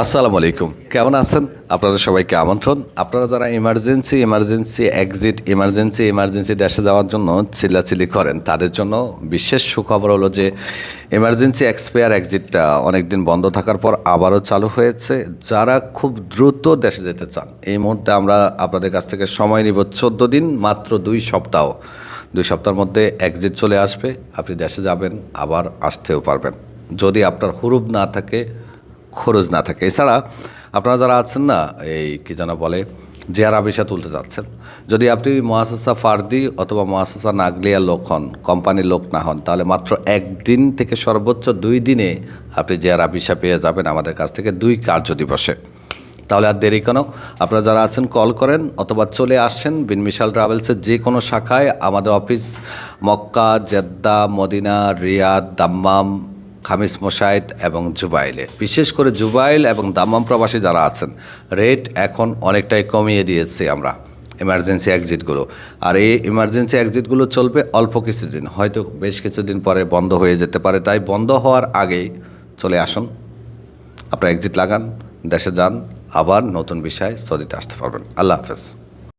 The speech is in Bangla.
আসসালামু আলাইকুম। কেমন আছেন? আপনাদের সবাইকে আমন্ত্রণ। আপনারা যারা emergency emergency exit emergency emergency দেশে যাওয়ার জন্য চিল্লাচিল্লি করেন, তাদের জন্য বিশেষ সুখবর হলো যে ইমার্জেন্সি এক্সপায়ার এক্সিটটা অনেকদিন বন্ধ থাকার পর আবারও চালু হয়েছে। যারা খুব দ্রুত দেশে যেতে চান, এই মুহূর্তে আমরা আপনাদের কাছ থেকে সময় নিব চোদ্দ দিন, মাত্র দুই সপ্তাহ। দুই সপ্তাহের মধ্যে এক্সিট চলে আসবে। আপনি দেশে যাবেন, আবার আসতেও পারবেন। যদি আপনার হুরুপ না থাকে খরচ না থাকে। এছাড়া আপনারা যারা আছেন না, এই কী যেন বলে জেয়ার আবিসা তুলতে যাচ্ছেন, যদি আপনি মহাসাসা ফার্দি অথবা মহাসাসা নাগলিয়া লোক হন, কোম্পানির লোক না হন, তাহলে মাত্র একদিন থেকে সর্বোচ্চ দুই দিনে আপনি জেয়ার আবিসা পেয়ে যাবেন আমাদের কাছ থেকে দুই কার্য দিবসে। তাহলে আর দেরি কেন? আপনারা যারা আছেন, কল করেন অথবা চলে আসেন বিনমিশাল ট্রাভেলসের যে কোনো শাখায়, আমাদের office Mecca, Jeddah, Medina, Riyadh, Dammam Khamis Mushait এবং জুবাইলে। বিশেষ করে জুবাইল এবং দাম্মাম প্রবাসী যারা আছেন রেট এখন অনেকটাই কমিয়ে দিয়েছি আমরা এমার্জেন্সি এক্সিটগুলো আর এই এমার্জেন্সি এক্সিটগুলো চলবে অল্প কিছুদিন, হয়তো বেশ কিছুদিন পরে বন্ধ হয়ে যেতে পারে। তাই বন্ধ হওয়ার আগেই চলে আসুন। আপনার এক্সিট লাগান, দেশে যান, আবার নতুন বিষয় সৌদিতে আসতে পারবেন। আল্লাহ হাফেজ।